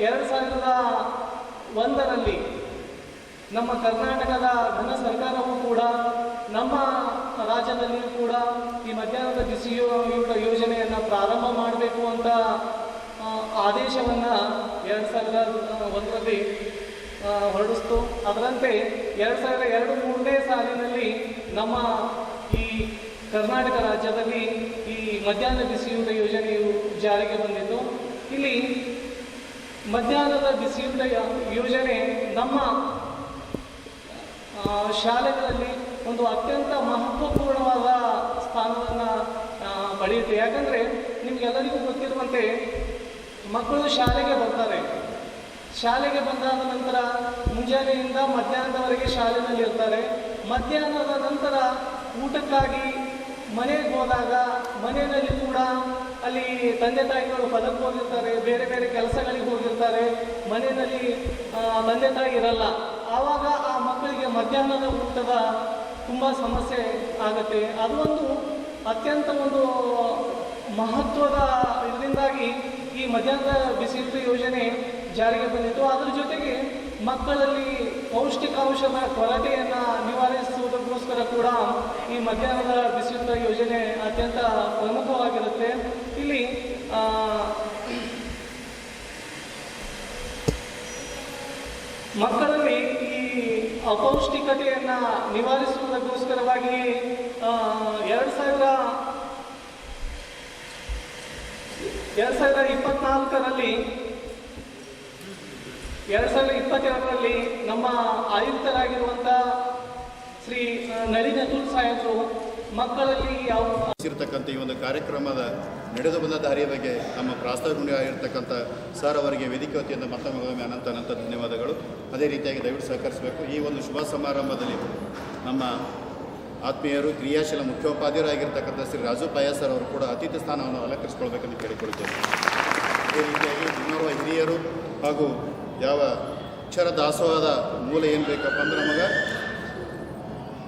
ಎರಡು ಸಾವಿರದ ಒಂದರಲ್ಲಿ ನಮ್ಮ ಕರ್ನಾಟಕದ ಘನ ಸರ್ಕಾರವು ಕೂಡ, ನಮ್ಮ ರಾಜ್ಯದಲ್ಲಿಯೂ ಕೂಡ ಈ ಮಧ್ಯಾಹ್ನದ ಬಿಸಿ ಯೋ- ಯೋಜನೆಯನ್ನು ಪ್ರಾರಂಭ ಮಾಡಬೇಕು ಅಂತ ಆದೇಶವನ್ನು ಎರಡು ಸಾವಿರದ ಒಂದರಲ್ಲಿ ಹೊರಡಿಸ್ತು. ಅದರಂತೆ ಎರಡು ಸಾವಿರದ ಎರಡು ಮೂರನೇ ಸಾಲಿನಲ್ಲಿ ನಮ್ಮ ಈ ಕರ್ನಾಟಕ ರಾಜ್ಯದಲ್ಲಿ ಈ ಮಧ್ಯಾಹ್ನ ಬಿಸಿಯೂಟ ಯೋಜನೆಯು ಜಾರಿಗೆ ಬಂದಿತು ಇಲ್ಲಿ ಮಧ್ಯಾಹ್ನದ ಬಿಸಿಯೂಟ ಯೋಜನೆ ನಮ್ಮ ಶಾಲೆಗಳಲ್ಲಿ ಒಂದು ಅತ್ಯಂತ ಮಹತ್ವಪೂರ್ಣವಾದ ಸ್ಥಾನವನ್ನು ಪಡೆಯುತ್ತೆ. ಯಾಕಂದರೆ ನಿಮಗೆಲ್ಲರಿಗೂ ಗೊತ್ತಿರುವಂತೆ ಮಕ್ಕಳು ಶಾಲೆಗೆ ಬರ್ತಾರೆ. ಶಾಲೆಗೆ ಬಂದಾದ ನಂತರ ಮುಂಜಾನೆಯಿಂದ ಮಧ್ಯಾಹ್ನದವರೆಗೆ ಶಾಲೆಯಲ್ಲಿ ಇರ್ತಾರೆ. ಮಧ್ಯಾಹ್ನದ ನಂತರ ಊಟಕ್ಕಾಗಿ ಮನೆಗೆ ಹೋದಾಗ ಮನೆಯಲ್ಲಿ ಕೂಡ ಅಲ್ಲಿ ತಂದೆ ತಾಯಿಗಳು ಹೊಲಕ್ಕೆ ಹೋಗಿರ್ತಾರೆ ಬೇರೆ ಬೇರೆ ಕೆಲಸಗಳಿಗೆ ಹೋಗಿರ್ತಾರೆ, ಮನೆಯಲ್ಲಿ ತಂದೆ ತಾಯಿ ಇರಲ್ಲ. ಆವಾಗ ಆ ಮಕ್ಕಳಿಗೆ ಮಧ್ಯಾಹ್ನದ ಊಟದ ತುಂಬ ಸಮಸ್ಯೆ ಆಗುತ್ತೆ. ಅದು ಒಂದು ಅತ್ಯಂತ ಒಂದು ಮಹತ್ವದ ಇದರಿಂದಾಗಿ ಈ ಮಧ್ಯಾಹ್ನದ ಬಿಸಿಯೂಟ ಯೋಜನೆ ಜಾರಿಗೆ ಬಂದಿತ್ತು. ಅದರ ಜೊತೆಗೆ ಮಕ್ಕಳಲ್ಲಿ ಪೌಷ್ಟಿಕಾಂಶದ ಕೊರತೆಯನ್ನು ನಿವಾರಿಸುವುದಕ್ಕೋಸ್ಕರ ಕೂಡ ಈ ಮಧ್ಯಾಹ್ನದ ಬಿಸಿಯೂಟ ಯೋಜನೆ ಅತ್ಯಂತ ಪ್ರಮುಖವಾಗಿರುತ್ತೆ. ಇಲ್ಲಿ ಮಕ್ಕಳಲ್ಲಿ ಈ ಅಪೌಷ್ಟಿಕತೆಯನ್ನು ನಿವಾರಿಸುವುದಕ್ಕೋಸ್ಕರವಾಗಿ ಎರಡು ಸಾವಿರ ಎರಡು ಸಾವಿರದ ಇಪ್ಪತ್ನಾಲ್ಕರಲ್ಲಿ ಎರಡು ಸಾವಿರದ ಇಪ್ಪತ್ತೆರಡರಲ್ಲಿ ನಮ್ಮ ಆಯುಕ್ತರಾಗಿರುವಂಥ ಶ್ರೀ ನಳಿನ ಸಾಹೇಬರು ಮಕ್ಕಳಲ್ಲಿ ಯಾವ ಈ ಒಂದು ಕಾರ್ಯಕ್ರಮದ ನಡೆದು ಬಂದ ದಾರಿಯ ಬಗ್ಗೆ ನಮ್ಮ ಪ್ರಾಸ್ತಾವಿಕ ಆಗಿರ್ತಕ್ಕಂಥ ಸರ್ ಅವರಿಗೆ ವೇದಿಕೆ ವತಿಯಿಂದ ಮತ್ತೊಮ್ಮೆ ಅನಂತ ಅನಂತ ಧನ್ಯವಾದಗಳು. ಅದೇ ರೀತಿಯಾಗಿ ದಯವಿಟ್ಟು ಸಹಕರಿಸಬೇಕು. ಈ ಒಂದು ಶುಭ ಸಮಾರಂಭದಲ್ಲಿ ನಮ್ಮ ಆತ್ಮೀಯರು, ಕ್ರಿಯಾಶೀಲ ಮುಖ್ಯೋಪಾಧ್ಯಾಯರಾಗಿರ್ತಕ್ಕಂಥ ಶ್ರೀ ರಾಜು ಸರ್ ಅವರು ಕೂಡ ಅತಿಥಿ ಸ್ಥಾನವನ್ನು ಅಲಂಕರಿಸಿಕೊಳ್ಬೇಕೆಂದು ಕೇಳಿಕೊಳ್ಳುತ್ತೇವೆ ಅದೇ ರೀತಿಯಾಗಿ ಇನ್ನೋರ್ವ ಹಿರಿಯರು ಹಾಗೂ ಯಾವ ಅಕ್ಷರ ದಾಸೋಹದ ಮೂಲ ಏನು ಬೇಕಪ್ಪ ಅಂದ್ರೆ ನಮಗೆ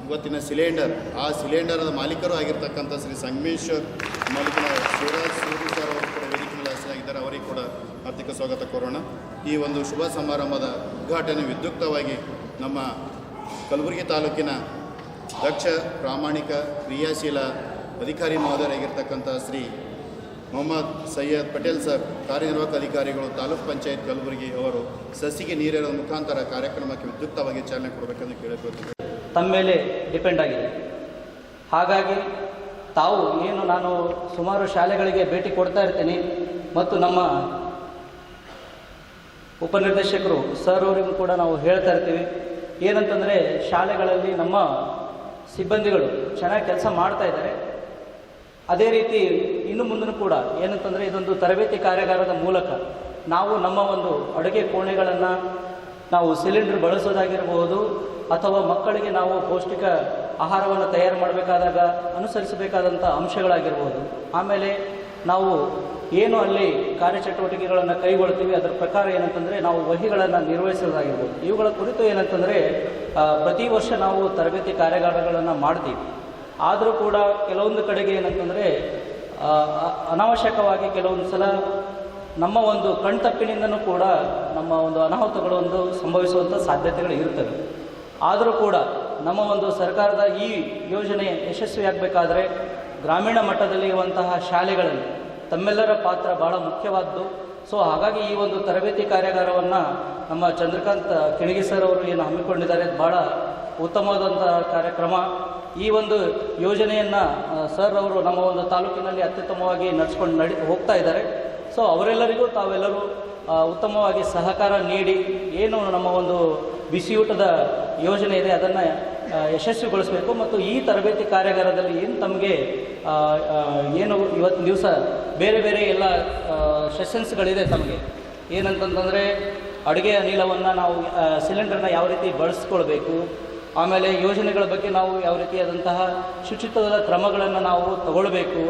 ಇವತ್ತಿನ ಸಿಲಿಂಡರ್, ಆ ಸಿಲಿಂಡರದ ಮಾಲೀಕರು ಆಗಿರ್ತಕ್ಕಂಥ ಶ್ರೀ ಸಂಗಮೇಶ್ವರ್ ಮಾಲೀಕನ ಶಿವರಾಜ್ ಸೂರಿ ಸರ್ ಅವರು ಕೂಡ ವೇದಿಕೆ ಆಗಿದ್ದಾರೆ ಅವರಿಗೆ ಕೂಡ ಆರ್ಥಿಕ ಸ್ವಾಗತ ಕೋರೋಣ. ಈ ಒಂದು ಶುಭ ಸಮಾರಂಭದ ಉದ್ಘಾಟನೆ ವಿದ್ಯುಕ್ತವಾಗಿ ನಮ್ಮ ಕಲಬುರಗಿ ತಾಲೂಕಿನ ದಕ್ಷ ಪ್ರಾಮಾಣಿಕ ಕ್ರಿಯಾಶೀಲ ಅಧಿಕಾರಿ ಮಹೋದಯರಾಗಿರ್ತಕ್ಕಂಥ ಶ್ರೀ ಮೊಹಮ್ಮದ್ ಸೈಯದ್ ಪಟೇಲ್ ಸರ್, ಕಾರ್ಯನಿರ್ವಾಹಕ ಅಧಿಕಾರಿಗಳು, ತಾಲೂಕ್ ಪಂಚಾಯತ್ ಕಲಬುರಗಿ ಅವರು ಸಸಿಗೆ ನೀರಿನ ಮುಖಾಂತರ ಕಾರ್ಯಕ್ರಮಕ್ಕೆ ವಿದ್ಯುಕ್ತವಾಗಿ ಚಾಲನೆ ಕೊಡಬೇಕೆಂದು ಕೇಳಬೇಕು ತಮ್ಮ ಮೇಲೆ ಡಿಪೆಂಡ್ ಆಗಿದೆ. ಹಾಗಾಗಿ ತಾವು ಏನು ನಾನು ಸುಮಾರು ಶಾಲೆಗಳಿಗೆ ಭೇಟಿ ಕೊಡ್ತಾ ಇರ್ತೀನಿ ಮತ್ತು ನಮ್ಮ ಉಪನಿರ್ದೇಶಕರು, ಸರ್ ಅವರಿಗೂ ಕೂಡ ನಾವು ಹೇಳ್ತಾ ಇರ್ತೀವಿ. ಏನಂತಂದರೆ ಶಾಲೆಗಳಲ್ಲಿ ನಮ್ಮ ಸಿಬ್ಬಂದಿಗಳು ಚೆನ್ನಾಗಿ ಕೆಲಸ ಮಾಡ್ತಾ ಇದ್ದಾರೆ. ಅದೇ ರೀತಿ ಇನ್ನು ಮುಂದೂ ಕೂಡ ಏನಂತಂದರೆ ಇದೊಂದು ತರಬೇತಿ ಕಾರ್ಯಾಗಾರದ ಮೂಲಕ ನಾವು ನಮ್ಮ ಒಂದು ಅಡುಗೆ ಕೋಣೆಗಳನ್ನು ನಾವು ಸಿಲಿಂಡರ್ ಬಳಸೋದಾಗಿರಬಹುದು ಅಥವಾ ಮಕ್ಕಳಿಗೆ ನಾವು ಪೌಷ್ಟಿಕ ಆಹಾರವನ್ನು ತಯಾರು ಮಾಡಬೇಕಾದಾಗ ಅನುಸರಿಸಬೇಕಾದಂಥ ಅಂಶಗಳಾಗಿರ್ಬೋದು ಆಮೇಲೆ ನಾವು ಏನು ಅಲ್ಲಿ ಕಾರ್ಯಚಟುವಟಿಕೆಗಳನ್ನು ಕೈಗೊಳ್ತೀವಿ ಅದರ ಪ್ರಕಾರ ಏನಂತಂದರೆ ನಾವು ವಹಿಗಳನ್ನು ನಿರ್ವಹಿಸೋದಾಗಿರ್ಬೋದು. ಇವುಗಳ ಕುರಿತು ಏನಂತಂದರೆ ಪ್ರತಿ ವರ್ಷ ನಾವು ತರಬೇತಿ ಕಾರ್ಯಾಗಾರಗಳನ್ನು ಮಾಡ್ತೀವಿ. ಆದರೂ ಕೂಡ ಕೆಲವೊಂದು ಕಡೆಗೆ ಏನಂತಂದರೆ ಅನಾವಶ್ಯಕವಾಗಿ ಕೆಲವೊಂದು ಸಲ ನಮ್ಮ ಒಂದು ಕಣ್ತಪ್ಪಿನಿಂದನೂ ಕೂಡ ನಮ್ಮ ಒಂದು ಅನಾಹುತಗಳು ಒಂದು ಸಂಭವಿಸುವಂಥ ಸಾಧ್ಯತೆಗಳು ಇರ್ತವೆ ಆದರೂ ಕೂಡ ನಮ್ಮ ಒಂದು ಸರ್ಕಾರದ ಈ ಯೋಜನೆ ಯಶಸ್ವಿಯಾಗಬೇಕಾದ್ರೆ ಗ್ರಾಮೀಣ ಮಟ್ಟದಲ್ಲಿ ಇರುವಂತಹ ಶಾಲೆಗಳಲ್ಲಿ ತಮ್ಮೆಲ್ಲರ ಪಾತ್ರ ಬಹಳ ಮುಖ್ಯವಾದ್ದು. ಸೊ, ಹಾಗಾಗಿ ಈ ಒಂದು ತರಬೇತಿ ಕಾರ್ಯಾಗಾರವನ್ನು ನಮ್ಮ ಚಂದ್ರಕಾಂತ್ ಕಿಣಗಿ ಸರ್ ಅವರು ಏನು ಹಮ್ಮಿಕೊಂಡಿದ್ದಾರೆ, ಅದು ಭಾಳ ಉತ್ತಮವಾದಂಥ ಕಾರ್ಯಕ್ರಮ. ಈ ಒಂದು ಯೋಜನೆಯನ್ನು ಸರ್ ಅವರು ನಮ್ಮ ಒಂದು ತಾಲೂಕಿನಲ್ಲಿ ಅತ್ಯುತ್ತಮವಾಗಿ ನಡೆಸ್ಕೊಂಡು ನಡಿ, ಹೋಗ್ತಾ ಇದ್ದಾರೆ. ಸೊ ಅವರೆಲ್ಲರಿಗೂ ತಾವೆಲ್ಲರೂ ಉತ್ತಮವಾಗಿ ಸಹಕಾರ ನೀಡಿ, ಏನು ನಮ್ಮ ಒಂದು ಬಿಸಿಯೂಟದ ಯೋಜನೆ ಇದೆ, ಅದನ್ನು ಯಶಸ್ವಿಗೊಳಿಸಬೇಕು ಮತ್ತು ಈ ತರಬೇತಿ ಕಾರ್ಯಾಗಾರದಲ್ಲಿ ಏನು ತಮಗೆ ಏನು ಇವತ್ತು ದಿವಸ ಬೇರೆ ಬೇರೆ ಎಲ್ಲ ಸೆಷನ್ಸ್ಗಳಿದೆ ತಮಗೆ. ಏನಂತಂತಂದರೆ, ಅಡುಗೆ ಅನಿಲವನ್ನು ನಾವು ಸಿಲಿಂಡರ್ನ ಯಾವ ರೀತಿ ಬಳಸ್ಕೊಳ್ಬೇಕು ಆಮೇಲೆ ಯೋಜನೆಗಳ ಬಗ್ಗೆ ನಾವು ಯಾವ ರೀತಿಯಾದಂತಹ ಶುಚಿತ್ವದ ಕ್ರಮಗಳನ್ನು ನಾವು ತಗೊಳ್ಬೇಕು,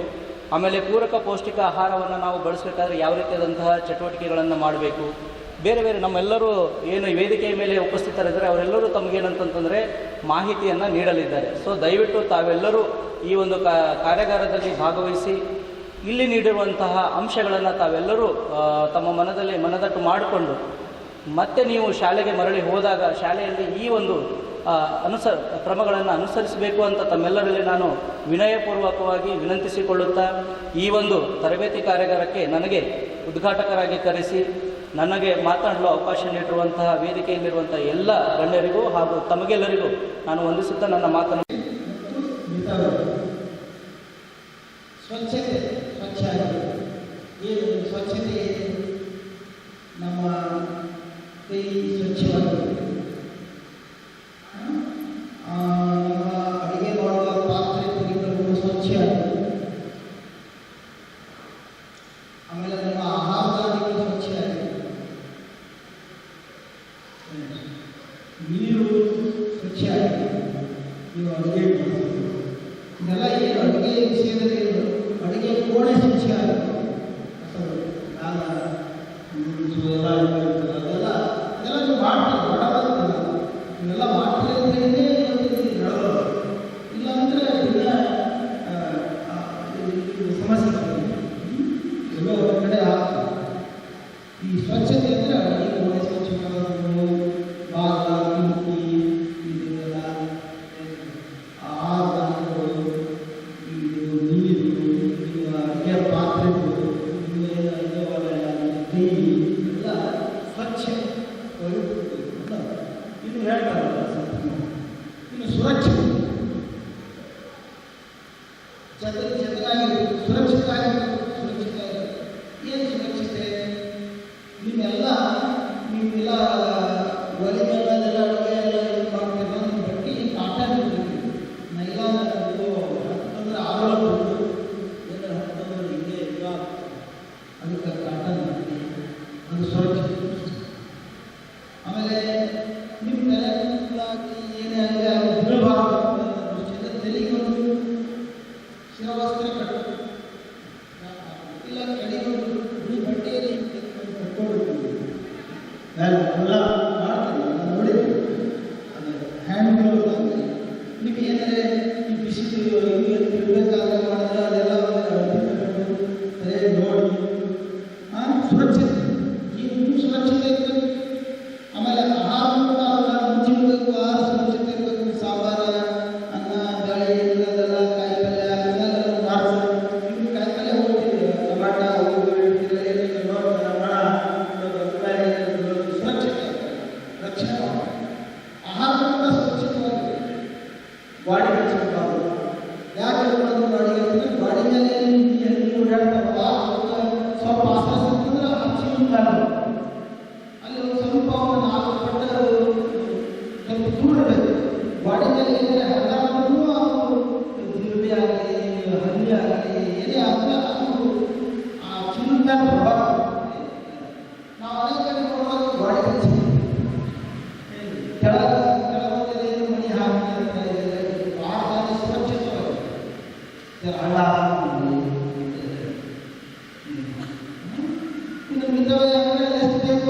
ಆಮೇಲೆ ಪೂರಕ ಪೌಷ್ಟಿಕ ಆಹಾರವನ್ನು ನಾವು ಬಳಸಬೇಕಾದ್ರೆ ಯಾವ ರೀತಿಯಾದಂತಹ ಚಟುವಟಿಕೆಗಳನ್ನು ಮಾಡಬೇಕು, ಬೇರೆ ಬೇರೆ ನಮ್ಮೆಲ್ಲರೂ ಏನು ವೇದಿಕೆಯ ಮೇಲೆ ಉಪಸ್ಥಿತರಿದ್ದಾರೆ, ಅವರೆಲ್ಲರೂ ತಮಗೇನಂತಂತಂದರೆ ಮಾಹಿತಿಯನ್ನು ನೀಡಲಿದ್ದಾರೆ. ಸೊ ದಯವಿಟ್ಟು ತಾವೆಲ್ಲರೂ ಈ ಒಂದು ಕಾರ್ಯಾಗಾರದಲ್ಲಿ ಭಾಗವಹಿಸಿ, ಇಲ್ಲಿ ನೀಡಿರುವಂತಹ ಅಂಶಗಳನ್ನು ತಾವೆಲ್ಲರೂ ತಮ್ಮ ಮನದಲ್ಲಿ ಮನದಟ್ಟು ಮಾಡಿಕೊಂಡು, ಮತ್ತೆ ನೀವು ಶಾಲೆಗೆ ಮರಳಿ ಹೋದಾಗ, ಶಾಲೆಯಲ್ಲಿ ಈ ಒಂದು ಅನುಸ, ಕ್ರಮಗಳನ್ನು ಅನುಸರಿಸಬೇಕು ಅಂತ ತಮ್ಮೆಲ್ಲರಲ್ಲಿ ನಾನು ವಿನಯಪೂರ್ವಕವಾಗಿ ವಿನಂತಿಸಿಕೊಳ್ಳುತ್ತಾ ಈ ಒಂದು ತರಬೇತಿ ಕಾರ್ಯಾಗಾರಕ್ಕೆ ನನಗೆ ಉದ್ಘಾಟಕರಾಗಿ ಕರೆಸಿ, ನನಗೆ ಮಾತನಾಡಲು ಅವಕಾಶ ನೀಡಿರುವಂತಹ ವೇದಿಕೆಯಲ್ಲಿರುವಂತಹ ಎಲ್ಲ ಗಣ್ಯರಿಗೂ ಹಾಗೂ ತಮಗೆಲ್ಲರಿಗೂ ನಾನು ವಂದಿಸುತ್ತಾ ನನ್ನ ಮಾತನ್ನು ಸ್ವಚ್ಛತೆ ಸ್ವಚ್ಛ ಸ್ವಚ್ಛತೆ ನಮ್ಮ ಕೈ ಸ್ವಚ್ಛವಾಗಿದೆ. Amém. ಆಮೇಲೆ ನಿಮ್ಮ ತಲೆ ಕೂದಾಕಿ ಏನೇ ಆಗಿದೆ ಅದು ಹೇಳಬಾರ್ದು ಅನ್ನೋ ದೃಷ್ಟಿಯಿಂದ ಶಿರವಸ್ತ್ರ ಕಟ್ಟಬೇಕು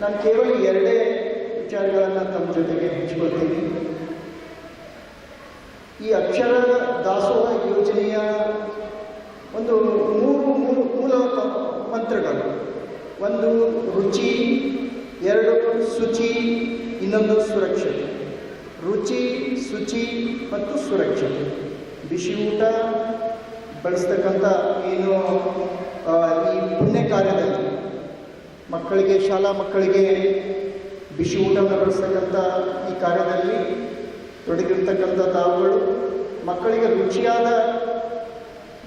ನಾನು ಕೇವಲ ಎರಡೇ ವಿಚಾರಗಳನ್ನು ತಮ್ಮ ಜೊತೆಗೆ ಹಂಚ್ಕೊಳ್ತೀನಿ. ಈ ಅಕ್ಷರ ದಾಸೋಹ ಯೋಜನೆಯ ಒಂದು ಮೂರು ಮೂರು ಮೂಲ ಮಂತ್ರಗಳು. ಒಂದು ರುಚಿ, ಎರಡು ಶುಚಿ, ಇನ್ನೊಂದು ಸುರಕ್ಷತೆ ರುಚಿ, ಶುಚಿ ಮತ್ತು ಸುರಕ್ಷತೆ ಬಿಸಿ ಊಟ, ಬಳಸ್ತಕ್ಕಂಥ ಏನು ಈ ಪುಣ್ಯ ಕಾರ್ಯದಲ್ಲಿ ಮಕ್ಕಳಿಗೆ, ಶಾಲಾ ಮಕ್ಕಳಿಗೆ ಬಿಸಿ ಊಟವನ್ನು ಬಡಿಸ್ತಕ್ಕಂಥ ಈ ಕಾರ್ಯದಲ್ಲಿ ತೊಡಗಿರ್ತಕ್ಕಂಥ ತಾವುಗಳು, ಮಕ್ಕಳಿಗೆ ರುಚಿಯಾದ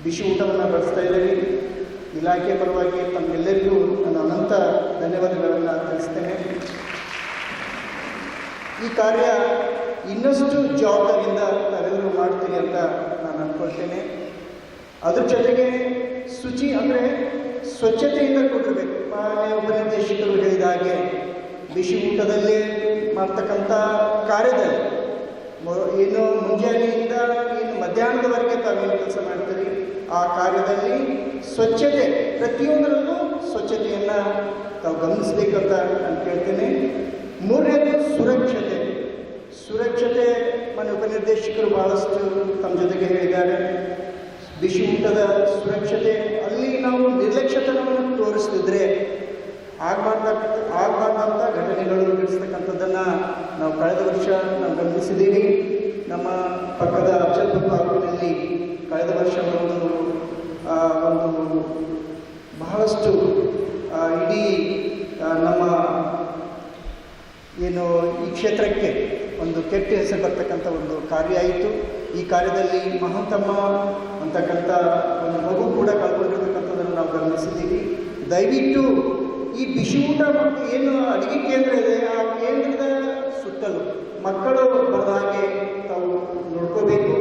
ಬಿಸಿ ಊಟವನ್ನು ಬಡಿಸ್ತಾ ಇದ್ದೀವಿ ಇಲಾಖೆ ಪರವಾಗಿ ತಮ್ಮೆಲ್ಲರಿಗೂ ನನ್ನ ಅನಂತ ಧನ್ಯವಾದಗಳನ್ನು ತಿಳಿಸ್ತೇನೆ. ಈ ಕಾರ್ಯ ಇನ್ನಷ್ಟು ಜವಾಬ್ದಾರಿಯಿಂದ ನಾವೆಲ್ಲರೂ ಮಾಡ್ತೀನಿ ಅಂತ ನಾನು ಅಂದ್ಕೊಳ್ತೇನೆ ಅದ್ರ ಜೊತೆಗೆ ಶುಚಿ ಅಂದರೆ ಸ್ವಚ್ಛತೆಯಿಂದ ಕೊಟ್ಟಿರಬೇಕು ಮಾನ್ಯ ಉಪನಿರ್ದೇಶಕರು ಹೇಳಿದ ಹಾಗೆ, ಬಿಸಿ ಊಟದಲ್ಲಿ ಮಾಡ್ತಕ್ಕಂಥ ಕಾರ್ಯದಲ್ಲಿ. ಏನು ಮುಂಜಾನೆಯಿಂದ ಏನು ಮಧ್ಯಾಹ್ನದವರೆಗೆ ತಾವೇನು ಕೆಲಸ ಮಾಡ್ತೀರಿ? ಆ ಕಾರ್ಯದಲ್ಲಿ ಸ್ವಚ್ಛತೆ, ಪ್ರತಿಯೊಂದರಲ್ಲೂ ಸ್ವಚ್ಛತೆಯನ್ನು ತಾವು ಗಮನಿಸಬೇಕಂತ ನಾನು ಕೇಳ್ತೇನೆ. ಮೂರನೇದು ಸುರಕ್ಷತೆ. ಸುರಕ್ಷತೆ ಮನೆ ಉಪನಿರ್ದೇಶಕರು ಭಾಳಷ್ಟು ತಮ್ಮ ಜೊತೆಗೆ ಹೇಳಿದ್ದಾರೆ. ಬಿಸಿ ಊಟದ ಸುರಕ್ಷತೆ ನಾವು ನಿರ್ಲಕ್ಷ್ಯತನವನ್ನು ತೋರಿಸ್ತಿದ್ರೆ ಆಗಬಾರ್ದ ಆಗಬಾರ್ದಂಥ ಘಟನೆಗಳು ನಡೆಸ್ತಕ್ಕಂಥದ್ದನ್ನು ನಾವು ಕಳೆದ ವರ್ಷ ನಾವು ಗಮನಿಸಿದ್ದೀವಿ ನಮ್ಮ ಪಕ್ಕದ ಅಫಜಲ್ಪುರ ತಾಲೂಕಿನಲ್ಲಿ ಕಳೆದ ವರ್ಷ ಒಂದು ಒಂದು ಬಹಳಷ್ಟು ಇಡೀ ನಮ್ಮ ಏನು ಈ ಕ್ಷೇತ್ರಕ್ಕೆ ಒಂದು ಕೆಟ್ಟ ಹೆಸರು ಬರ್ತಕ್ಕಂಥ ಒಂದು ಕಾರ್ಯ ಆಯಿತು. ಈ ಕಾರ್ಯದಲ್ಲಿ ಮಹಂತಮ್ಮ ಅಂತಕ್ಕಂಥ ಒಂದು ಮಗು ಕೂಡ ನಾವು ಗಮನಿಸಿದ್ದೀವಿ ದಯವಿಟ್ಟು ಈ ಬಿಸಿ ಊಟ ಮತ್ತು ಏನು ಅಡುಗೆ ಕೇಂದ್ರ ಇದೆ, ಆ ಕೇಂದ್ರದ ಸುತ್ತಲೂ ಮಕ್ಕಳು ಬರದ ಹಾಗೆ ತಾವು ನೋಡ್ಕೋಬೇಕು,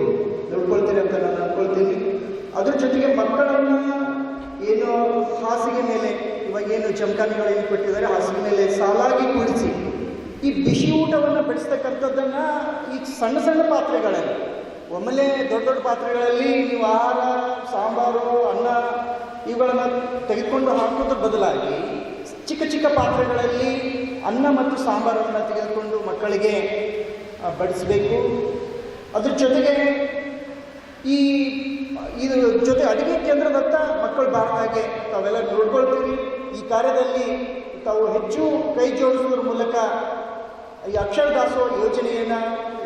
ನೋಡ್ಕೊಳ್ತೀರಿ ಅಂತ ನಾನು ಅಂದ್ಕೊಳ್ತೀನಿ ಅದ್ರ ಜೊತೆಗೆ ಮಕ್ಕಳನ್ನು ಏನು ಹಾಸಿಗೆ ಮೇಲೆ, ಇವಾಗ ಏನು ಜಮಖಾನೆಗಳು ಏನು ಕೊಟ್ಟಿದ್ದಾರೆ, ಹಾಸಿಗೆ ಮೇಲೆ ಸಾಲಾಗಿ ಕುಡಿಸಿ ಈ ಬಿಸಿ ಊಟವನ್ನು ಬಡಿಸ್ತಕ್ಕಂಥದ್ದನ್ನು ಈ ಸಣ್ಣ ಸಣ್ಣ ಪಾತ್ರೆಗಳಲ್ಲಿ, ಒಮ್ಮೆಲೆ ದೊಡ್ಡ ದೊಡ್ಡ ಪಾತ್ರೆಗಳಲ್ಲಿ ನೀವು ಆಹಾರ, ಸಾಂಬಾರು, ಅನ್ನ ಇವುಗಳನ್ನು ತೆಗೆದುಕೊಂಡು ಹಾಕೋದ್ರ ಬದಲಾಗಿ ಚಿಕ್ಕ ಚಿಕ್ಕ ಪಾತ್ರೆಗಳಲ್ಲಿ ಅನ್ನ ಮತ್ತು ಸಾಂಬಾರನ್ನು ತೆಗೆದುಕೊಂಡು ಮಕ್ಕಳಿಗೆ ಬಡಿಸಬೇಕು. ಅದ್ರ ಜೊತೆಗೆ ಈ ಇದು ಜೊತೆ ಅಡುಗೆ ಕೇಂದ್ರದತ್ತ ಮಕ್ಕಳು ಬಾರ ಹಾಗೆ ತಾವೆಲ್ಲ ನೋಡ್ಕೊಳ್ತೀವಿ ಈ ಕಾರ್ಯದಲ್ಲಿ ತಾವು ಹೆಚ್ಚು ಕೈ ಜೋಡಿಸುವುದರ ಮೂಲಕ ಈ ಅಕ್ಷರ ದಾಸೋ ಯೋಜನೆಯನ್ನು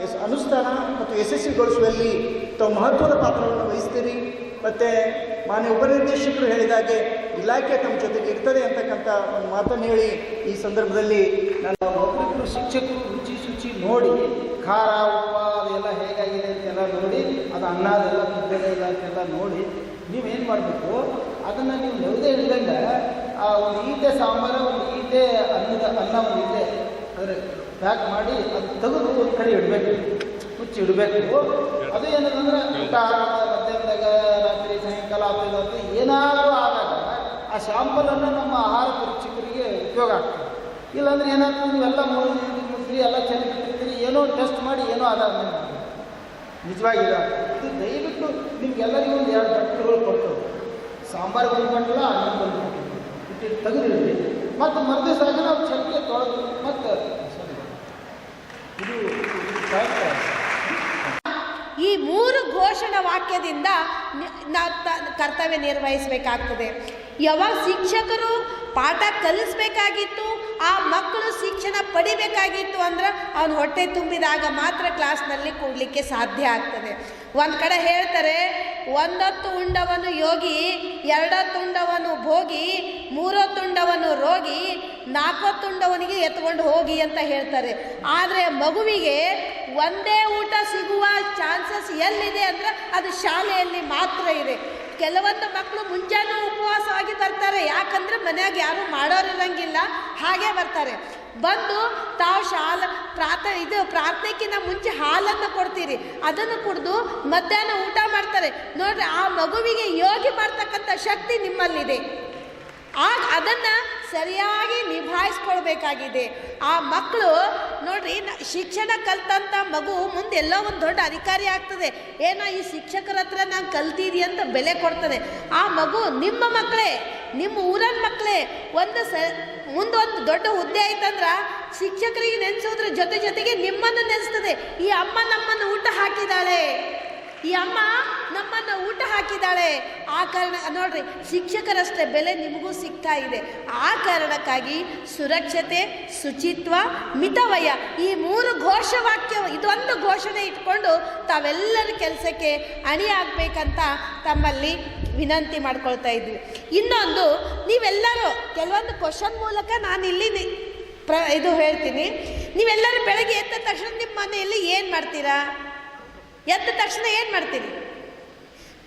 ಎಸ್, ಅನುಷ್ಠಾನ ಮತ್ತು ಯಶಸ್ವಿಗೊಳಿಸುವಲ್ಲಿ ತಾವು ಮಹತ್ವದ ಪಾತ್ರವನ್ನು ವಹಿಸ್ತೀರಿ. ಮತ್ತು ಮಾನ್ಯ ಉಪನಿರ್ದೇಶಕರು ಹೇಳಿದಾಗೆ ಇಲಾಖೆ ತಮ್ಮ ಜೊತೆಗೆ ಇರ್ತದೆ ಅಂತಕ್ಕಂಥ ಒಂದು ಮಾತನ್ನು ಹೇಳಿ ಈ ಸಂದರ್ಭದಲ್ಲಿ ನಾನು ಒಬ್ಬರಿಬ್ಬರು ಶಿಕ್ಷಕರು ರುಚಿ ಶುಚಿ ನೋಡಿ ಖಾರ, ಉಪ್ಪ, ಅದೆಲ್ಲ ಹೇಗಾಗಿದೆ ಅಂತೆಲ್ಲ ನೋಡಿ, ಅದು ಅನ್ನ ಅದೆಲ್ಲ ಬಿದ್ದಿದೆ ಇಲ್ಲ ಅಂತೆಲ್ಲ ನೋಡಿ ನೀವೇನು ಮಾಡಬೇಕು? ಅದನ್ನು ನೀವು ಯಾವುದೇ ಇಲ್ದಂಗೆ ಆ ಒಂದು ಈಟೆ ಸಾಂಬಾರು, ಒಂದು ಈಟೆ ಅನ್ನದ ಅನ್ನ ಒಂದು ಈಟೆ ಅಂದರೆ ಪ್ಯಾಕ್ ಮಾಡಿ ಅದು ತೆಗೆದು ಒಂದು ಕಡೆ ಇಡಬೇಕು. ಮುಚ್ಚಿ ಇಡಬೇಕು. ಅದು ಏನಂತಂದ್ರೆ ಊಟ ಅಂತ ಏನಾದರೂ ಆದಾಗ ಆ ಶಾಂಪಲನ್ನು ನಮ್ಮ ಆಹಾರ ಪರೀಕ್ಷಕರಿಗೆ ಉಪಯೋಗ ಆಗ್ತದೆ. ಇಲ್ಲಾಂದ್ರೆ ಏನಾದರೂ ನೀವೆಲ್ಲ ಮುದ್ರಿ, ಎಲ್ಲ ಚೆಲ್ಲಿ ಬಿಟ್ಟಿರ್ತೀರಿ ಏನೋ ಟೆಸ್ಟ್ ಮಾಡಿ ಏನೋ ಆದಾಗ ನಿಜವಾಗಿಲ್ಲ ಇದು ದಯವಿಟ್ಟು ನಿಮ್ಗೆಲ್ಲರಿಗೂ ಒಂದು ಎರಡು ಬಟ್ಟೆಗಳು ಕೊಟ್ಟು ಸಾಂಬಾರು ಒಂದು ಬಟ್ಟಲ ಅನ್ನ ಒಂದು ಇಟ್ಟು ತೆಗೆದಿಡ್ರಿ ಮತ್ತು ಮರುದಿವಸ ನಾವು ಚೆನ್ನಾಗಿ ತೊಳೆದು, ಮತ್ತು ಇದು. ಈ ಮೂರು ಘೋಷಣ ವಾಕ್ಯದಿಂದ ಕರ್ತವ್ಯ ನಿರ್ವಹಿಸಬೇಕಾಗ್ತದೆ. ಯಾವಾಗ ಶಿಕ್ಷಕರು ಪಾಠ ಕಲಿಸ್ಬೇಕಾಗಿತ್ತು, ಆ ಮಕ್ಕಳು ಶಿಕ್ಷಣ ಪಡಿಬೇಕಾಗಿತ್ತು ಅಂದ್ರೆ ಅವನು ಹೊಟ್ಟೆ ತುಂಬಿದಾಗ ಮಾತ್ರ ಕ್ಲಾಸ್ನಲ್ಲಿ ಕೂಡಲಿಕ್ಕೆ ಸಾಧ್ಯ ಆಗ್ತದೆ. ಒಂದು ಕಡೆ ಹೇಳ್ತಾರೆ ಒಂದೊತ್ತು ಉಂಡವನು ಯೋಗಿ ಎರಡತ್ತುಂಡವನು ಭೋಗಿ ಮೂರತ್ತುಂಡವನು ರೋಗಿ ನಾಲ್ಕತ್ತುಂಡವನಿಗೆ ಎತ್ಕೊಂಡು ಹೋಗಿ ಅಂತ ಹೇಳ್ತಾರೆ. ಆದರೆ ಮಗುವಿಗೆ ಒಂದೇ ಊಟ ಸಿಗುವ ಚಾನ್ಸಸ್ ಎಲ್ಲಿದೆ ಅಂದರೆ ಅದು ಶಾಲೆಯಲ್ಲಿ ಮಾತ್ರ ಇದೆ. ಕೆಲವೊಂದು ಮಕ್ಕಳು ಮುಂಜಾನೆ ಉಪವಾಸವಾಗಿ ಬರ್ತಾರೆ. ಯಾಕಂದ್ರೆ ಮನೆಯಾಗ ಯಾರು ಮಾಡೋರಿರಂಗಿಲ್ಲ. ಹಾಗೆ ಬರ್ತಾರೆ. ಬಂದು ತಾವು ಶಾಲ ಪ್ರಾರ್ಥ ಇದು ಪ್ರಾರ್ಥನೆಕ್ಕಿಂತ ಮುಂಚೆ ಹಾಲನ್ನು ಕೊಡ್ತೀರಿ. ಅದನ್ನು ಕುಡಿದು ಮಧ್ಯಾಹ್ನ ಊಟ ಮಾಡ್ತಾರೆ. ನೋಡ್ರಿ, ಆ ಮಗುವಿಗೆ ಯೋಗಿ ಮಾಡ್ತಕ್ಕಂಥ ಶಕ್ತಿ ನಿಮ್ಮಲ್ಲಿದೆ. ಆಗ ಅದನ್ನು ಸರಿಯಾಗಿ ನಿಭಾಯಿಸ್ಕೊಳ್ಬೇಕಾಗಿದೆ. ಆ ಮಕ್ಕಳು ನೋಡ್ರಿ ಶಿಕ್ಷಣ ಕಲ್ತಂತ ಮಗು ಮುಂದೆ ಎಲ್ಲೋ ಒಂದು ದೊಡ್ಡ ಅಧಿಕಾರಿ ಆಗ್ತದೆ. ಏನೋ ಈ ಶಿಕ್ಷಕರ ಹತ್ರ ನಾನು ಕಲ್ತಿದಿ ಅಂತ ಬೆಲೆ ಕೊಡ್ತದೆ. ಆ ಮಗು ನಿಮ್ಮ ಮಕ್ಕಳೇ, ನಿಮ್ಮ ಊರನ ಮಕ್ಕಳೇ, ಒಂದು ಸ ಮುಂದೊಂದು ದೊಡ್ಡ ಹುದ್ದೆ ಆಯ್ತಂದ್ರ ಶಿಕ್ಷಕರಿಗೆ ನೆನೆಸೋದ್ರ ಜೊತೆ ಜೊತೆಗೆ ನಿಮ್ಮನ್ನು ನೆನೆಸ್ತದೆ. ಈ ಅಮ್ಮ ನಮ್ಮನ್ನು ಊಟ ಹಾಕಿದಾಳೆ ಈ ಅಮ್ಮ ನಮ್ಮನ್ನು ಊಟ ಹಾಕಿದ್ದಾಳೆ. ಆ ಕಾರಣ, ನೋಡ್ರಿ, ಶಿಕ್ಷಕರಷ್ಟೇ ಬೆಲೆ ನಿಮಗೂ ಸಿಗ್ತಾ ಇದೆ. ಆ ಕಾರಣಕ್ಕಾಗಿ ಸುರಕ್ಷತೆ, ಶುಚಿತ್ವ ಮಿತವಯ ಈ ಮೂರು ಘೋಷವಾಕ್ಯ ಇದೊಂದು ಘೋಷಣೆ ಇಟ್ಕೊಂಡು ತಾವೆಲ್ಲರ ಕೆಲಸಕ್ಕೆ ಅಣಿಯಾಗಬೇಕಂತ ತಮ್ಮಲ್ಲಿ ವಿನಂತಿ ಮಾಡ್ಕೊಳ್ತಾ ಇದ್ವಿ. ಇನ್ನೊಂದು, ನೀವೆಲ್ಲರೂ, ಕೆಲವೊಂದು ಕ್ವಶನ್ ಮೂಲಕ ನಾನು ಇಲ್ಲಿ ಪ್ರ, ಇದು ಹೇಳ್ತೀನಿ. ನೀವೆಲ್ಲರೂ ಬೆಳಗ್ಗೆ ಎದ್ದ ತಕ್ಷಣ ನಿಮ್ಮ ಮನೆಯಲ್ಲಿ ಏನು ಮಾಡ್ತೀರಾ? ಎದ್ದ ತಕ್ಷಣ ಏನು ಮಾಡ್ತೀರಿ?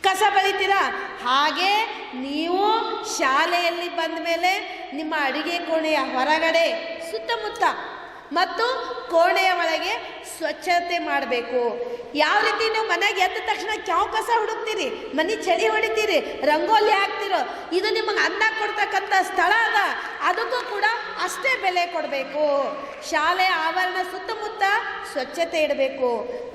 ಕಸ ಬಳಿತೀರಾ ಹಾಗೆ ನೀವು ಶಾಲೆಯಲ್ಲಿ ಬಂದ ಮೇಲೆ ನಿಮ್ಮ ಅಡಿಗೆ ಕೋಣೆಯ ಹೊರಗಡೆ ಸುತ್ತಮುತ್ತ ಮತ್ತು ಕೋಣೆಯ ಒಳಗೆ ಸ್ವಚ್ಛತೆ ಮಾಡಬೇಕು. ಯಾವ ರೀತಿ ನೀವು ಮನೆಗೆ ಎದ್ದ ತಕ್ಷಣ ಕ್ಯಾವ್ ಕಸ ಹುಡುಕ್ತೀರಿ, ಮನೆ ಚಳಿ ಹೊಡಿತೀರಿ, ರಂಗೋಲಿ ಹಾಕ್ತಿರೋ, ಇದು ನಿಮಗೆ ಅನ್ನ ಕೊಡ್ತಕ್ಕಂಥ ಸ್ಥಳ ಅದ, ಅದಕ್ಕೂ ಕೂಡ ಅಷ್ಟೇ ಬೆಲೆ ಕೊಡಬೇಕು. ಶಾಲೆ ಆವರಣ ಸುತ್ತಮುತ್ತ ಸ್ವಚ್ಛತೆ ಇಡಬೇಕು.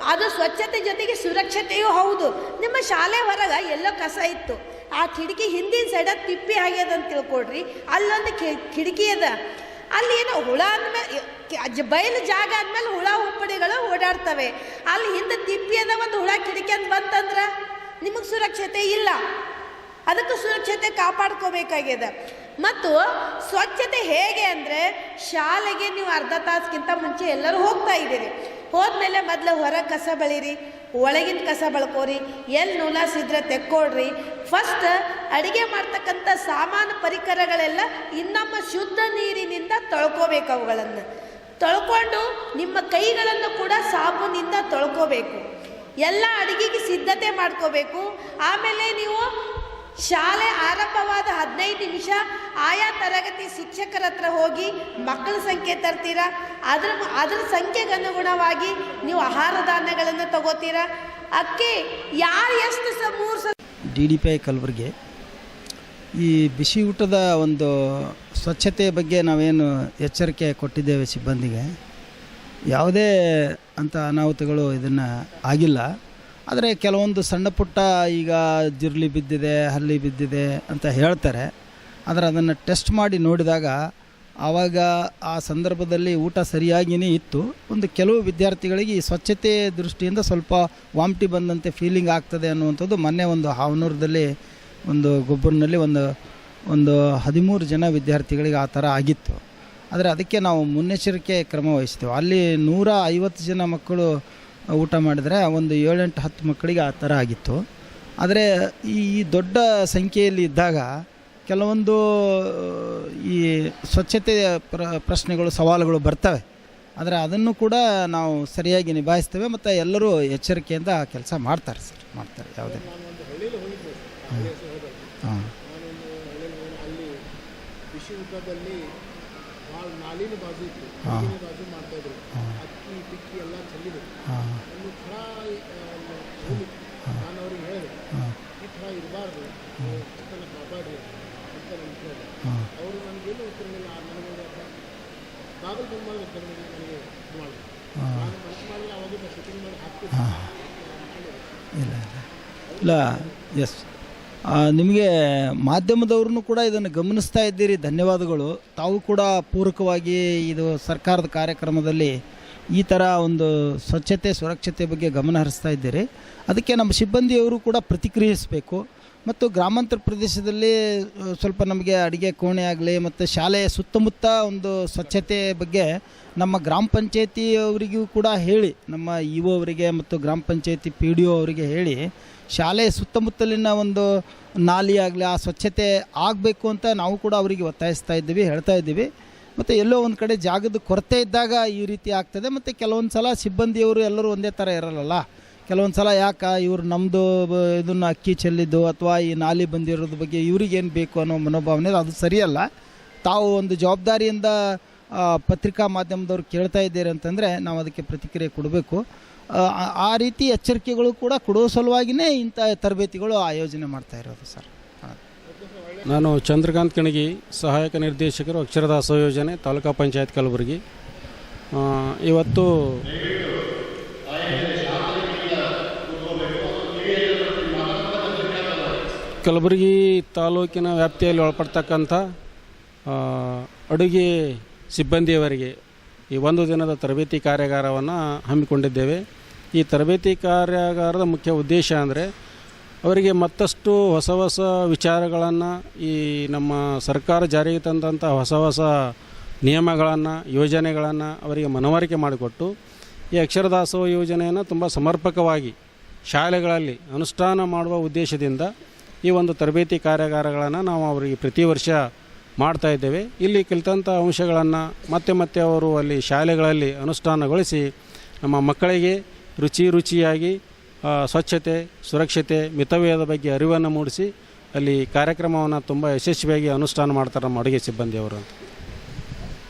ಅದು ಸ್ವಚ್ಛತೆ ಜೊತೆಗೆ ಸುರಕ್ಷತೆಯೂ ಹೌದು. ನಿಮ್ಮ ಶಾಲೆ ಹೊರಗೆ ಎಲ್ಲೋ ಕಸ ಇತ್ತು. ಆ ಕಿಟಕಿ ಹಿಂದಿನ ಸೈಡ ತಿಪ್ಪಿ ಆಗ್ಯದ ಅಂತ ತಿಳ್ಕೊಡ್ರಿ ಅಲ್ಲೊಂದು ಕಿಟಕಿ ಅದ. ಅಲ್ಲಿ ಏನೋ ಹುಳ ಅಂದಮೇಲೆ ಬಯಲು ಜಾಗ ಅಂದಮೇಲೆ ಹುಳ ಹುಪ್ಪಡಿಗಳು ಓಡಾಡ್ತವೆ. ಅಲ್ಲಿ ಹಿಂದೆ ತಿಪ್ಪಿ ಅದ ಒಂದು ಹುಳ ಕಿಡಿಕೊಂಡು ಬಂತಂದ್ರೆ ನಿಮಗೆ ಸುರಕ್ಷತೆ ಇಲ್ಲ. ಅದಕ್ಕೆ ಸುರಕ್ಷತೆ ಕಾಪಾಡ್ಕೋಬೇಕಾಗಿದೆ ಮತ್ತು ಸ್ವಚ್ಛತೆ ಹೇಗೆ ಅಂದರೆ ಶಾಲೆಗೆ ನೀವು ಅರ್ಧ ತಾಸಿಗಿಂತ ಮುಂಚೆ ಎಲ್ಲರೂ ಹೋಗ್ತಾ ಇದ್ದೀರಿ. ಹೋದ್ಮೇಲೆ ಮೊದಲು ಹೊರ ಕಸ ಬಳಿರಿ, ಒಳಗಿನ ಕಸ ಬಳ್ಕೋರಿ ಎಲ್ಲಿ ನೂಲಾಸಿದ್ರೆ ತೆಕ್ಕೊಡ್ರಿ ಫಸ್ಟ್ ಅಡಿಗೆ ಮಾಡ್ತಕ್ಕಂಥ ಸಾಮಾನು ಪರಿಕರಗಳೆಲ್ಲ ಇನ್ನೊಮ್ಮ ಶುದ್ಧ ನೀರಿನಿಂದ ತೊಳ್ಕೋಬೇಕು ಅವುಗಳನ್ನು. ತೊಳ್ಕೊಂಡು ನಿಮ್ಮ ಕೈಗಳನ್ನು ಕೂಡ ಸಾಬೂನಿಂದ ತೊಳ್ಕೋಬೇಕು. ಎಲ್ಲ ಅಡಿಗೆಗೆ ಸಿದ್ಧತೆ ಮಾಡ್ಕೋಬೇಕು. ಆಮೇಲೆ ನೀವು ಶಾಲೆ ಆರಂಭವಾದ ಹದಿನೈದು ನಿಮಿಷ ಆಯಾ ತರಗತಿ ಶಿಕ್ಷಕರ ಹತ್ರ ಹೋಗಿ ಮಕ್ಕಳ ಸಂಖ್ಯೆ ತರ್ತೀರಾ? ಅದ್ರ ಅದ್ರ ಸಂಖ್ಯೆಗೆ ಅನುಗುಣವಾಗಿ ನೀವು ಆಹಾರ ಧಾನ್ಯಗಳನ್ನು ತಗೋತೀರಾ? ಅಕ್ಕಿ, ಯಾರು ಎಷ್ಟು D D P I Kalaburagi ಈ ಬಿಸಿ ಊಟದ ಒಂದು ಸ್ವಚ್ಛತೆ ಬಗ್ಗೆ ನಾವೇನು ಎಚ್ಚರಿಕೆ ಕೊಟ್ಟಿದ್ದೇವೆ ಸಿಬ್ಬಂದಿಗೆ, ಯಾವುದೇ ಅಂಥ ಅನಾಹುತಗಳು ಇದನ್ನು ಆಗಿಲ್ಲ. ಆದರೆ ಕೆಲವೊಂದು ಸಣ್ಣ ಪುಟ್ಟ ಈಗ ಜಿರ್ಲಿ ಬಿದ್ದಿದೆ, ಹಲ್ಲಿ ಬಿದ್ದಿದೆ ಅಂತ ಹೇಳ್ತಾರೆ. ಆದರೆ ಅದನ್ನು ಟೆಸ್ಟ್ ಮಾಡಿ ನೋಡಿದಾಗ ಆವಾಗ ಆ ಸಂದರ್ಭದಲ್ಲಿ ಊಟ ಸರಿಯಾಗಿಯೇ ಇತ್ತು. ಒಂದು ಕೆಲವು ವಿದ್ಯಾರ್ಥಿಗಳಿಗೆ ಈ ಸ್ವಚ್ಛತೆ ದೃಷ್ಟಿಯಿಂದ ಸ್ವಲ್ಪ ವಾಮ್ಟಿ ಬಂದಂತೆ ಫೀಲಿಂಗ್ ಆಗ್ತದೆ ಅನ್ನುವಂಥದ್ದು ಮೊನ್ನೆ ಒಂದು ಹಾವನೂರದಲ್ಲಿ ಒಂದು ಗೊಬ್ಬರನಲ್ಲಿ ಒಂದು ಒಂದು ಹದಿಮೂರು ಜನ ವಿದ್ಯಾರ್ಥಿಗಳಿಗೆ ಆ ಥರ ಆಗಿತ್ತು. ಆದರೆ ಅದಕ್ಕೆ ನಾವು ಮುನ್ನೆಚ್ಚರಿಕೆ ಕ್ರಮ ವಹಿಸ್ತೇವೆ. ಅಲ್ಲಿ ನೂರ ಐವತ್ತು ಜನ ಮಕ್ಕಳು ಊಟ ಮಾಡಿದರೆ ಒಂದು ಏಳೆಂಟು ಹತ್ತು ಮಕ್ಕಳಿಗೆ ಆ ಥರ ಆಗಿತ್ತು. ಆದರೆ ಈ ದೊಡ್ಡ ಸಂಖ್ಯೆಯಲ್ಲಿ ಇದ್ದಾಗ ಕೆಲವೊಂದು, ಈ ಸ್ವಚ್ಛತೆಯ ಪ್ರ, ಪ್ರಶ್ನೆಗಳು, ಸವಾಲುಗಳು ಬರ್ತವೆ. ಆದರೆ ಅದನ್ನು ಕೂಡ ನಾವು ಸರಿಯಾಗಿ ನಿಭಾಯಿಸ್ತೇವೆ ಮತ್ತು ಎಲ್ಲರೂ ಎಚ್ಚರಿಕೆಯಿಂದ ಕೆಲಸ ಮಾಡ್ತಾರೆ ಸರ್. ಮಾಡ್ತಾರೆ ಯಾವುದೇ. ಊಟದಲ್ಲಿ ಭಾಳ ನಾಲಿನ ಬಾಜು ಇತ್ತು ನಾಲಿನ ಬಾಜು ಮಾಡ್ತಾ ಇದ್ರು. ಅಕ್ಕಿ ಪಿಕ್ಕಿ ಎಲ್ಲ ಚೆಲ್ಲಿದ್ರು. ಒಂದು ಥರ ನಾನು ಅವ್ರಿಗೆ ಹೇಳಿದೆ ಈ ಥರ ಇರಬಾರ್ದು ಚಿಕ್ಕನ ಕಾಪಾಡ್ರಿ ಅಂತ ನನ್ನ ಕೇಳಿದೆ. ಅವರು ನನಗೇನು ಉತ್ತರಲಿಲ್ಲ ನನಗೆ ಬಾಗಲ್ ಬಂದ್ ಮಾಡಬೇಕು ನನಗೆ ನನಗೆ ಇದು ಮಾಡಿದ್ರು ನಾನು ಮನಸ್ಸು ಮಾಡಿದ್ರೆ ಅವಾಗ ಶೂಟಿಂಗ್ ಮಾಡಿ ಹಾಕ್ತೀನಿ. ಇಲ್ಲ ಇಲ್ಲ. ಎಸ್ ನಿಮಗೆ ಮಾಧ್ಯಮದವ್ರನ್ನು ಕೂಡ ಇದನ್ನು ಗಮನಿಸ್ತಾ ಇದ್ದೀರಿ. ಧನ್ಯವಾದಗಳು. ತಾವು ಕೂಡ ಪೂರಕವಾಗಿ ಇದು ಸರ್ಕಾರದ ಕಾರ್ಯಕ್ರಮದಲ್ಲಿ ಈ ಥರ ಒಂದು ಸ್ವಚ್ಛತೆ, ಸುರಕ್ಷತೆ ಬಗ್ಗೆ ಗಮನ ಹರಿಸ್ತಾ ಇದ್ದೀರಿ. ಅದಕ್ಕೆ ನಮ್ಮ ಸಿಬ್ಬಂದಿಯವರು ಕೂಡ ಪ್ರತಿಕ್ರಿಯಿಸಬೇಕು. ಮತ್ತು ಗ್ರಾಮಾಂತರ ಪ್ರದೇಶದಲ್ಲಿ ಸ್ವಲ್ಪ ನಮಗೆ ಅಡುಗೆ ಕೋಣೆ ಆಗಲಿ, ಮತ್ತು ಶಾಲೆಯ ಸುತ್ತಮುತ್ತ ಒಂದು ಸ್ವಚ್ಛತೆ ಬಗ್ಗೆ ನಮ್ಮ ಗ್ರಾಮ ಪಂಚಾಯತಿಯವರಿಗೂ ಕೂಡ ಹೇಳಿ, ನಮ್ಮ ಇ ಅವರಿಗೆ ಮತ್ತು ಗ್ರಾಮ ಪಂಚಾಯತಿ ಪಿ ಡಿ ಒ ಅವರಿಗೆ ಹೇಳಿ ಶಾಲೆಯ ಸುತ್ತಮುತ್ತಲಿನ ಒಂದು ನಾಲಿ ಆಗಲಿ, ಆ ಸ್ವಚ್ಛತೆ ಆಗಬೇಕು ಅಂತ ನಾವು ಕೂಡ ಅವರಿಗೆ ಒತ್ತಾಯಿಸ್ತಾ ಇದ್ದೀವಿ, ಹೇಳ್ತಾ ಇದ್ದೀವಿ. ಮತ್ತು ಎಲ್ಲೋ ಒಂದು ಕಡೆ ಜಾಗದ ಕೊರತೆ ಇದ್ದಾಗ ಈ ರೀತಿ ಆಗ್ತದೆ. ಮತ್ತು ಕೆಲವೊಂದು ಸಲ ಸಿಬ್ಬಂದಿಯವರು ಎಲ್ಲರೂ ಒಂದೇ ಥರ ಇರಲ್ಲ ಕೆಲವೊಂದು ಸಲ ಯಾಕೆ ಇವರು ನಮ್ಮದು ಇದನ್ನು ಅಕ್ಕಿ ಚೆಲ್ಲಿದ್ದು ಅಥವಾ ಈ ನಾಲಿ ಬಂದಿರೋದ್ರ ಬಗ್ಗೆ ಇವ್ರಿಗೇನು ಬೇಕು ಅನ್ನೋ ಮನೋಭಾವನೆ ಅದು ಸರಿಯಲ್ಲ. ತಾವು ಒಂದು ಜವಾಬ್ದಾರಿಯಿಂದ ಪತ್ರಿಕಾ ಮಾಧ್ಯಮದವ್ರು ಕೇಳ್ತಾ ಇದ್ದೀರಿ ಅಂತಂದರೆ ನಾವು ಅದಕ್ಕೆ ಪ್ರತಿಕ್ರಿಯೆ ಕೊಡಬೇಕು. ಆ- ರೀತಿ ಎಚ್ಚರಿಕೆಗಳು ಕೂಡ ಕೊಡೋ ಸಲುವಾಗಿಯೇ ಇಂಥ ತರಬೇತಿಗಳು ಆಯೋಜನೆ ಮಾಡ್ತಾ ಇರೋದು ಸರ್. ನಾನು ಚಂದ್ರಕಾಂತ್ ಕಣಗಿ, ಸಹಾಯಕ ನಿರ್ದೇಶಕರು ಅಕ್ಷರದಾಸ ಯೋಜನೆ, ತಾಲೂಕಾ ಪಂಚಾಯತ್ ಕಲಬುರಗಿ ಇವತ್ತು ಕಲಬುರಗಿ ತಾಲೂಕಿನ ವ್ಯಾಪ್ತಿಯಲ್ಲಿ ಒಳಪಡ್ತಕ್ಕಂಥ ಅಡುಗೆ ಸಿಬ್ಬಂದಿಯವರಿಗೆ ಈ ಒಂದು ದಿನದ ತರಬೇತಿ ಕಾರ್ಯಾಗಾರವನ್ನು ಹಮ್ಮಿಕೊಂಡಿದ್ದೇವೆ ಈ ತರಬೇತಿ ಕಾರ್ಯಾಗಾರದ ಮುಖ್ಯ ಉದ್ದೇಶ ಅಂದರೆ ಅವರಿಗೆ ಮತ್ತಷ್ಟು ಹೊಸ ಹೊಸ ವಿಚಾರಗಳನ್ನು ಈ ನಮ್ಮ ಸರ್ಕಾರ ಜಾರಿಗೆ ತಂದಂಥ ಹೊಸ ಹೊಸ ನಿಯಮಗಳನ್ನು, ಯೋಜನೆಗಳನ್ನು ಅವರಿಗೆ ಮನವರಿಕೆ ಮಾಡಿಕೊಟ್ಟು ಈ ಅಕ್ಷರ ದಾಸೋಹ ಯೋಜನೆಯನ್ನು ತುಂಬ ಸಮರ್ಪಕವಾಗಿ ಶಾಲೆಗಳಲ್ಲಿ ಅನುಷ್ಠಾನ ಮಾಡುವ ಉದ್ದೇಶದಿಂದ ಈ ಒಂದು ತರಬೇತಿ ಕಾರ್ಯಾಗಾರಗಳನ್ನು ನಾವು ಅವರಿಗೆ ಪ್ರತಿ ವರ್ಷ ಮಾಡ್ತಾ ಇದ್ದೇವೆ. ಇಲ್ಲಿ ಕಲಿತಂಥ ಅಂಶಗಳನ್ನು ಮತ್ತೆ ಮತ್ತೆ ಅವರು ಅಲ್ಲಿ ಶಾಲೆಗಳಲ್ಲಿ ಅನುಷ್ಠಾನಗೊಳಿಸಿ ನಮ್ಮ ಮಕ್ಕಳಿಗೆ ರುಚಿ ರುಚಿಯಾಗಿ ಸ್ವಚ್ಛತೆ, ಸುರಕ್ಷತೆ, ಮಿತವ್ಯಯದ ಬಗ್ಗೆ ಅರಿವನ್ನು ಮೂಡಿಸಿ ಅಲ್ಲಿ ಕಾರ್ಯಕ್ರಮವನ್ನು ತುಂಬ ಯಶಸ್ವಿಯಾಗಿ ಅನುಷ್ಠಾನ ಮಾಡ್ತಾರೆ ನಮ್ಮ ಅಡುಗೆ ಸಿಬ್ಬಂದಿಯವರು